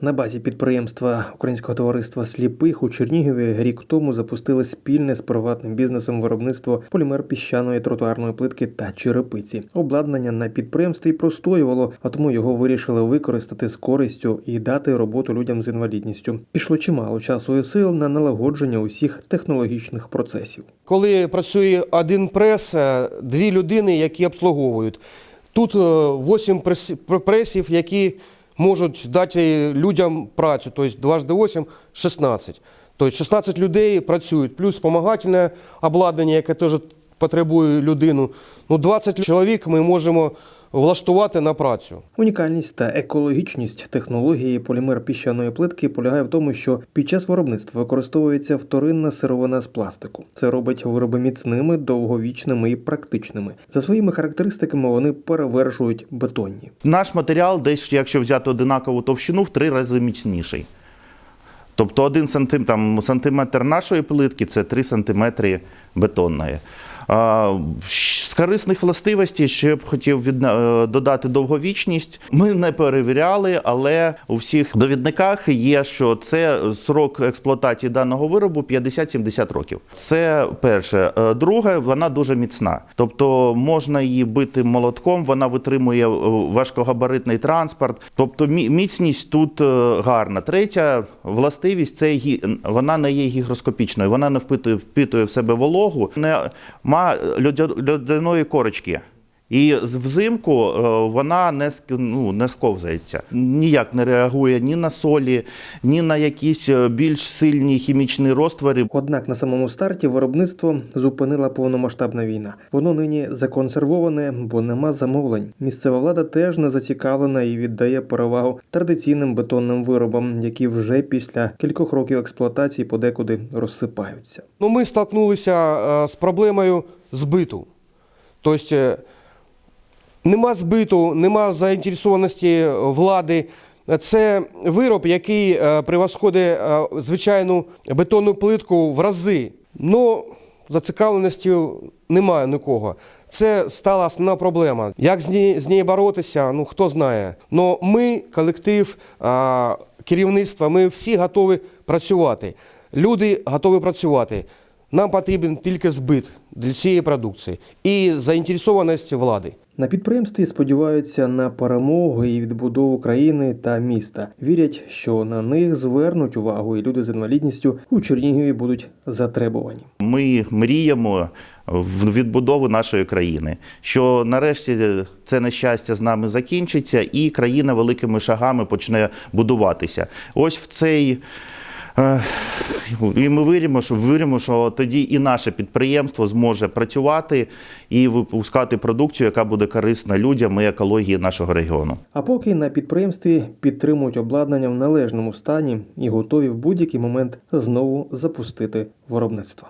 На базі підприємства Українського товариства сліпих у Чернігові рік тому запустили спільне з приватним бізнесом виробництво полімер піщаної тротуарної плитки та черепиці. Обладнання на підприємстві простоювало, а тому його вирішили використати з користю і дати роботу людям з інвалідністю. Пішло чимало часу і сил на налагодження усіх технологічних процесів. Коли працює один прес, е, дві людини, які обслуговують. Тут е, 8 прес- пресів, які можуть дати людям працю, тобто дважди 8 – 16. Тобто 16 людей працюють, плюс спомагательне обладнання, яке теж потребує людину. Ну, 20 чоловік ми можемо влаштувати на працю. Унікальність та екологічність технології полімер піщаної плитки полягає в тому, що під час виробництва використовується вторинна сировина з пластику. Це робить вироби міцними, довговічними і практичними. За своїми характеристиками вони перевершують бетонні. Наш матеріал, десь, якщо взяти одинакову товщину, в три рази міцніший. Тобто один сантим, там, сантиметр нашої плитки це 3 сантиметри бетонної. З корисних властивостей ще б хотів відна- е, додати довговічність. Ми не перевіряли, але у всіх довідниках є, що це срок експлуатації даного виробу 50-70 років. Це перше. Е, Друге, вона дуже міцна. Тобто можна її бити молотком, вона витримує е, важкогабаритний транспорт. Тобто міцність тут гарна. Третя властивість це гі- вона не є гігроскопічною, вона не впитує, впитує в себе вологу, не має льодя- льодяної корочки. І з- взимку е, вона не, ну, не сковзається. Ніяк не реагує ні на солі, ні на якісь е, більш сильні хімічні розтвори. Однак на самому старті виробництво зупинила повномасштабна війна. Воно нині законсервоване, бо нема замовлень. Місцева влада теж не зацікавлена і віддає перевагу традиційним бетонним виробам, які вже після кількох років експлуатації подекуди розсипаються. Ну, ми столкнулися е, з проблемою збиту. Тобто нема збиту, нема заінтересованості влади. Це вироб, який е, превосходить е, звичайну бетонну плитку в рази. Ну, зацікавленості немає нікого. Це стала основна проблема. Як з нею, з нею боротися, ну хто знає. Но ми, колектив, а, керівництво, ми всі готові працювати. Люди готові працювати. Нам потрібен тільки збит для цієї продукції і заінтересованість влади. На підприємстві сподіваються на перемогу і відбудову країни та міста. Вірять, що на них звернуть увагу, і люди з інвалідністю у Чернігові будуть затребувані. Ми мріємо в відбудову нашої країни, що нарешті це нещастя з нами закінчиться, і країна великими шагами почне будуватися. Ось в цей. Е, І ми віримо, що віримо, що тоді і наше підприємство зможе працювати і випускати продукцію, яка буде корисна людям і екології нашого регіону. А поки на підприємстві підтримують обладнання в належному стані і готові в будь-який момент знову запустити виробництво.